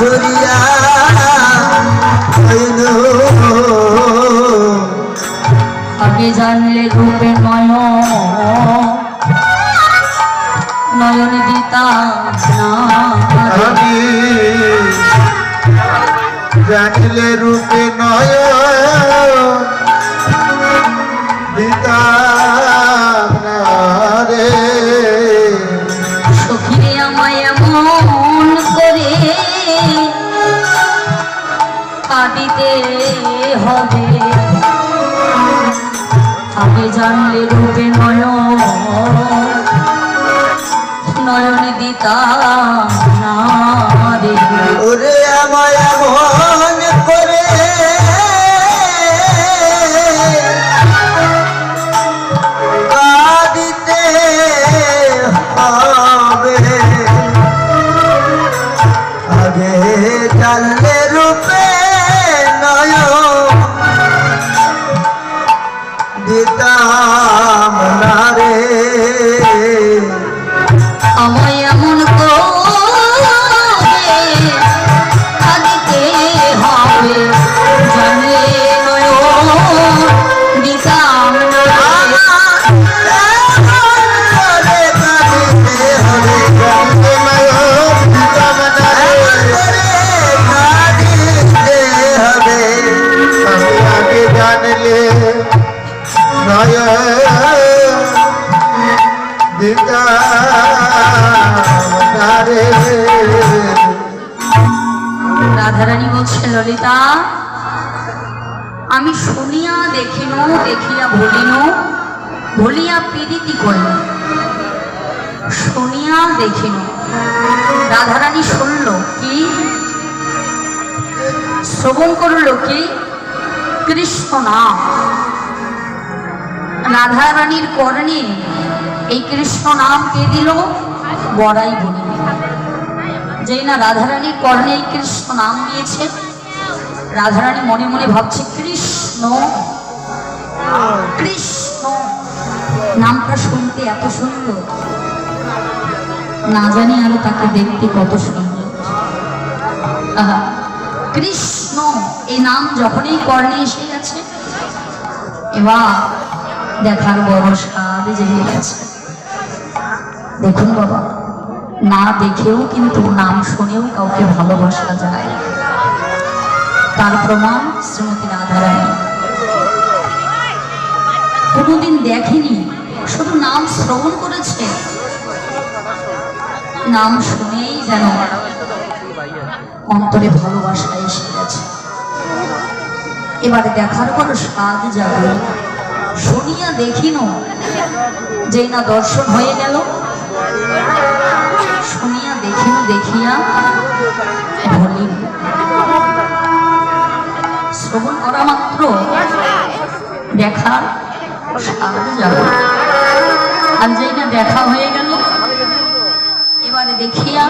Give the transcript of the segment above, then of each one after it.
ঝুরিয়া আগে জানলে রূপে নয় নয়ন দিতা জানলে রূপে নয় নয়ন দিতা না রে। ওরে আমায় শ্রবণ করল কি কৃষ্ণ নাম। রাধারানীর কর্ণে এই কৃষ্ণ নাম কে দিল? বড়াই বলি। যেই না রাধারানীর কর্ণে এই কৃষ্ণ নাম দিয়েছে। রাধারানী মনে মনে ভাবছে কৃষ্ণ। কৃষ্ণ। নামটা শুনতে এত সুন্দর। না জানি আরও তাকে দেখতে কত সুন্দর। আহা, কৃষ্ণ এই নাম যখনই কর্ণে এসে গেছে, এবার দেখার বড় স্বাদ জেগে গেছে। দেখুন বাবা, না দেখেও কিন্তু, নাম শুনেও কাউকে ভালোবাসা যায়। তার প্রমাণ শ্রীমতী রাধারানী। কোনোদিন দেখেনি, শুধু নাম শ্রবণ করেছে। নাম শুনেই যেন অন্তরে ভালোবাসা এসে গেছে। এবারে দেখার পর স্বাদ যাবে। শুনিয়া দেখিন যেই না দর্শন হয়ে গেল। শুনিয়া দেখিন, দেখিয়া বলিল শ্রবণ করা মাত্র দেখার স্বাদ যাবে। আর যেই না দেখা হয়ে গেল, এবারে দেখিয়া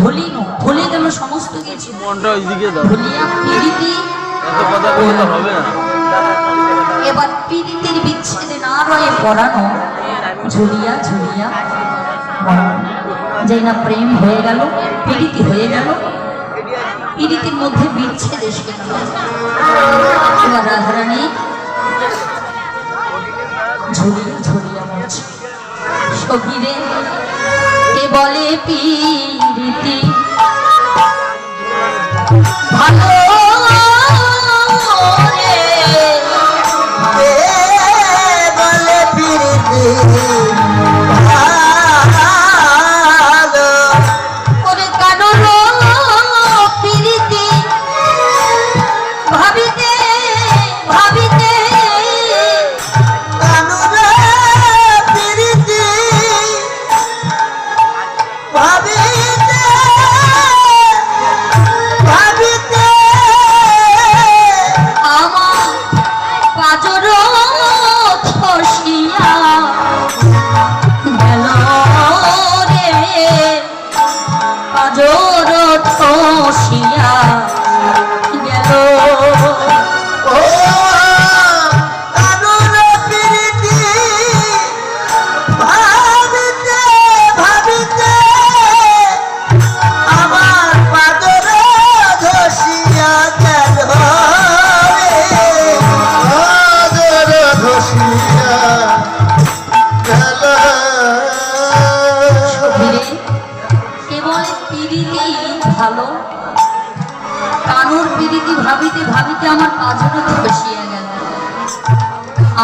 ভুলিন ভুলে গেল সমস্ত কিছু। মনটা ওইদিকে দাও। ভুলিয়া পিড়িতি। এত কথা বললে হবে না। এবার পীড়িতের বিচ্ছেদে না রয়ে পড়ানো ঝুলিয়া ঝুলিয়া। যেই না প্রেম হয়ে গেল পীড়িতি হয়ে গেল পীড়িতির মধ্যে বিচ্ছেদ এসে গেল। এবার ঝুলিয়া সখীরে বলে পীড়িতি।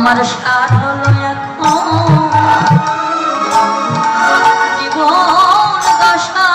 আমার সার হলো এখন। জীবন দশা।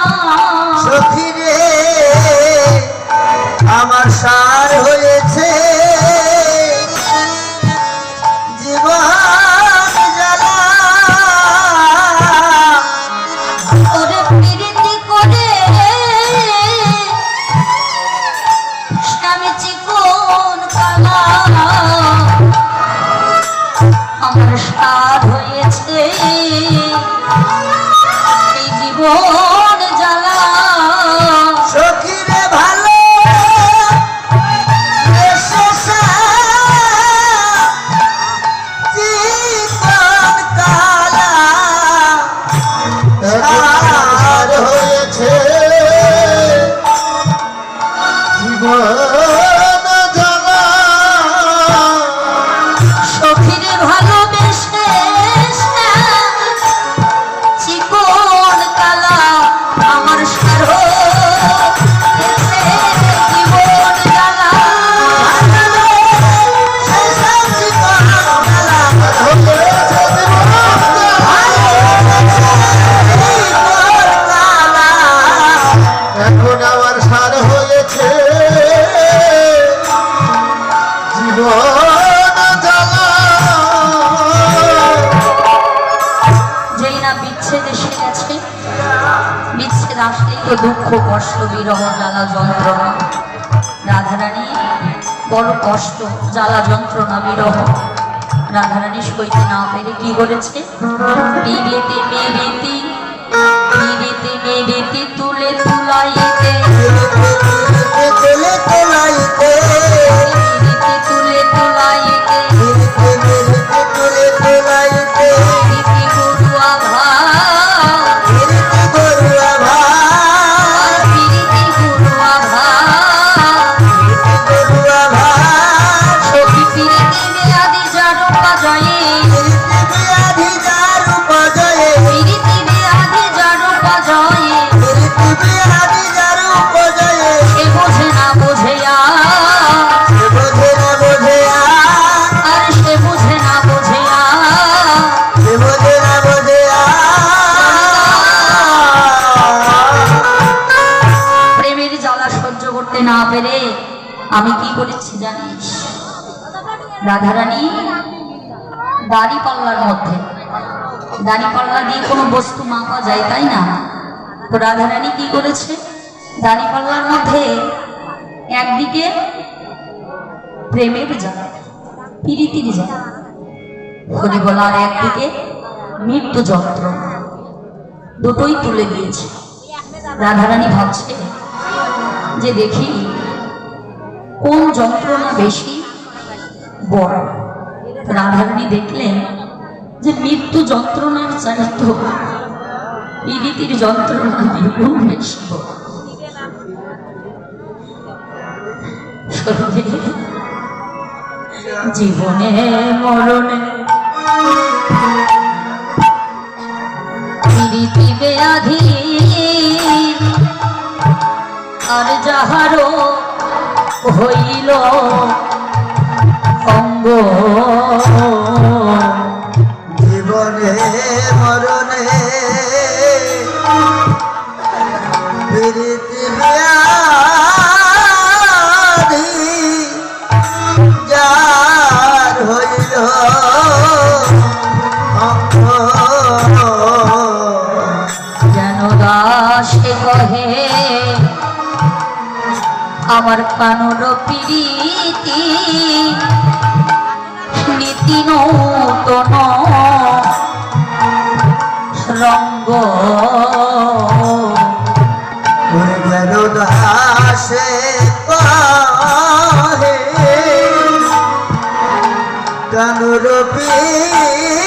দুঃখ কষ্ট, বিরহ, জ্বালা যন্ত্রণা। রাধারানী, বড় কষ্ট, জ্বালা যন্ত্রণা, বিরহ। রাধারানী সইতে না পেরে কি করেছে? বিবেতে, বিবেতি বিবেতে, বিবেতি তুলে তুলাইতে। আমি কি করেছি জানিস? রাধারানী দাড়ি পাল্লার মধ্যে। দাড়ি পাল্লা দিয়ে কোনো বস্তু মাপা যায়, তাই না? তো রাধারানী কি করেছে? দাড়ি পাল্লার মধ্যে একদিকে প্রেমের জ্বালা প্রীতির জ্বালা হরি বলার একদিকে মৃত্যু যন্ত্র, দুটোই তুলে দিয়েছে। রাধারানী ভাবছে যে দেখি কোন যন্ত্রণা বেশি? বড়। রাধারানী দেখলেন যে মৃত্যু যন্ত্রণার চাইত পীড়িতির যন্ত্রণা দ্বিগুণ বেশি। জীবনে মরণে বেয়াধি, আর যাহারও হইল অঙ্গ। জীবনে আমার কানুর প্রীতি। নীতি নূতন রঙ্গ। যেন দাসে কানুর পীরিতি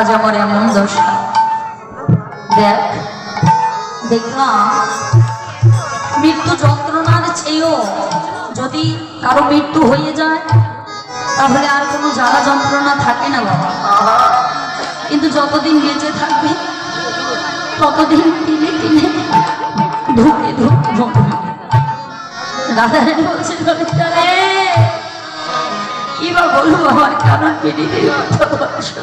আজ আমার এমন দশা। দেখ, দেখলাম মৃত্যু যন্ত্রণার চেয়েও যদি কারও মৃত্যু হয়ে যায়, তাহলে আর কোনো জ্বালা যন্ত্রণা থাকে না বাবা। কিন্তু যতদিন বেঁচে থাকবে, ততদিন দিনে দিনে ধুকে ধুকে রাধারানী বলছে ললিতা রে কি বা বলব আমার কারণ পিড়িতে গেল সে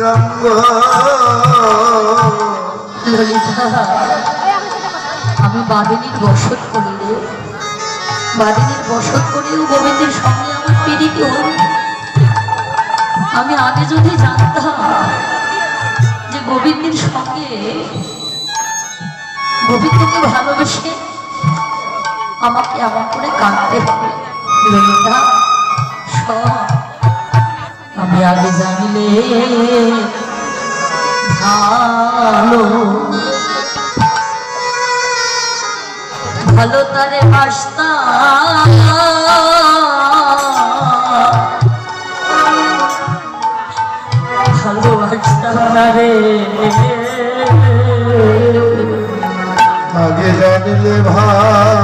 রঙ্গ বাদিনীর বসত করি রে বাদিনীর বসত করেও গোবিন্দের সঙ্গে আমার পিড়িতে হল আমি আগে যদি জানতাম যে গোবিন্দের সঙ্গে গোবিন্দকে ভালোবেসে আমাকে এমন করে কাঁদতে হবে আমি আগে জানিলে ভালো ভালো তারে আসতাম। ভালো না রে। আগে জানলে ভালো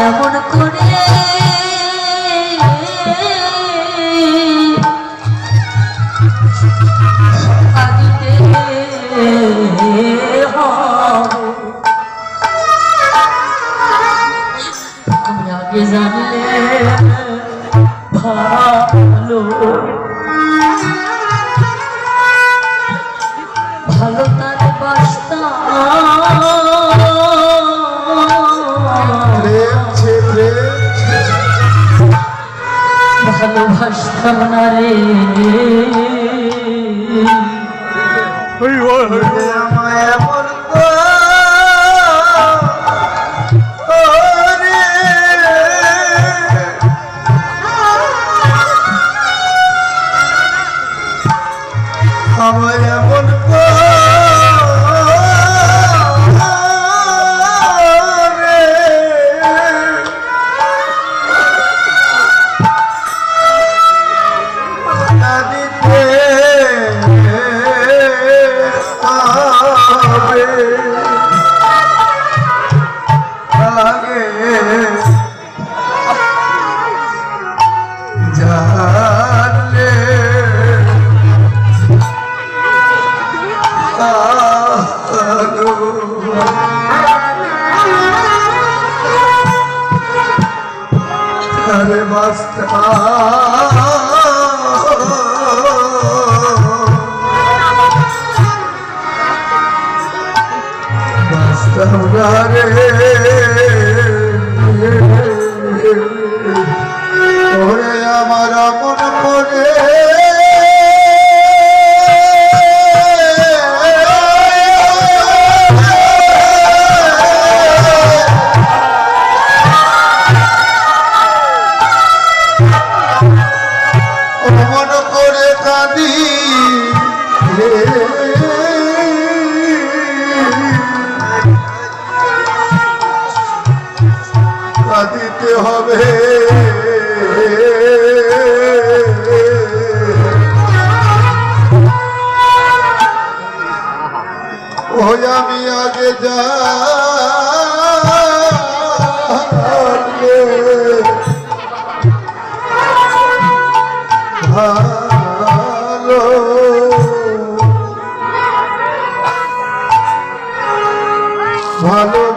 এমন করে কাঁদিতে ভালোবাসতাম না রে। আমায় এমন যাবে ওই আমি আগে যা ভালো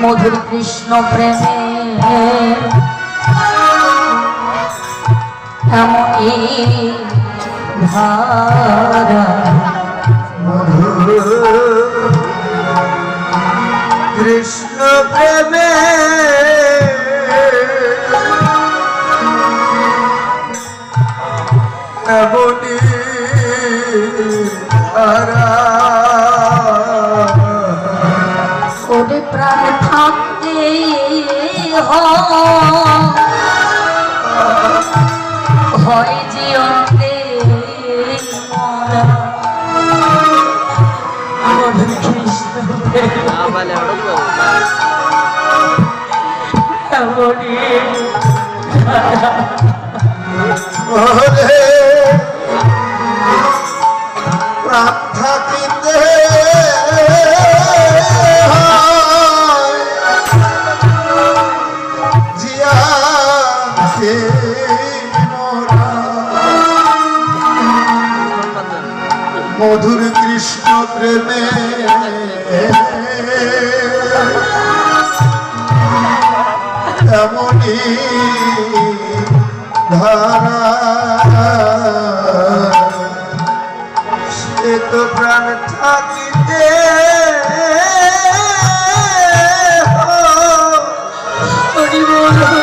মধুর কৃষ্ণ প্রেমে। এমনই ধারা। কৃষ্ণ প্রেমে। এমন Oh এমনি ধারা। সে তো প্রাণ থাকিতে হরিবর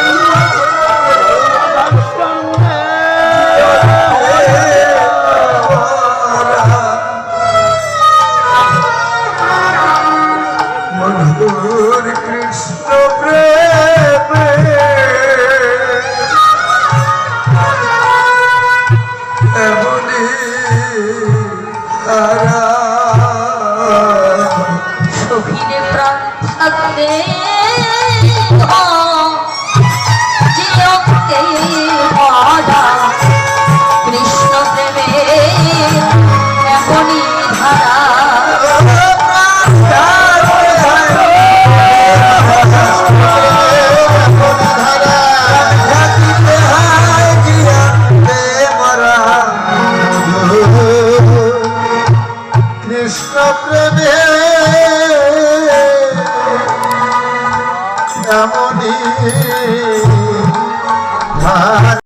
সখী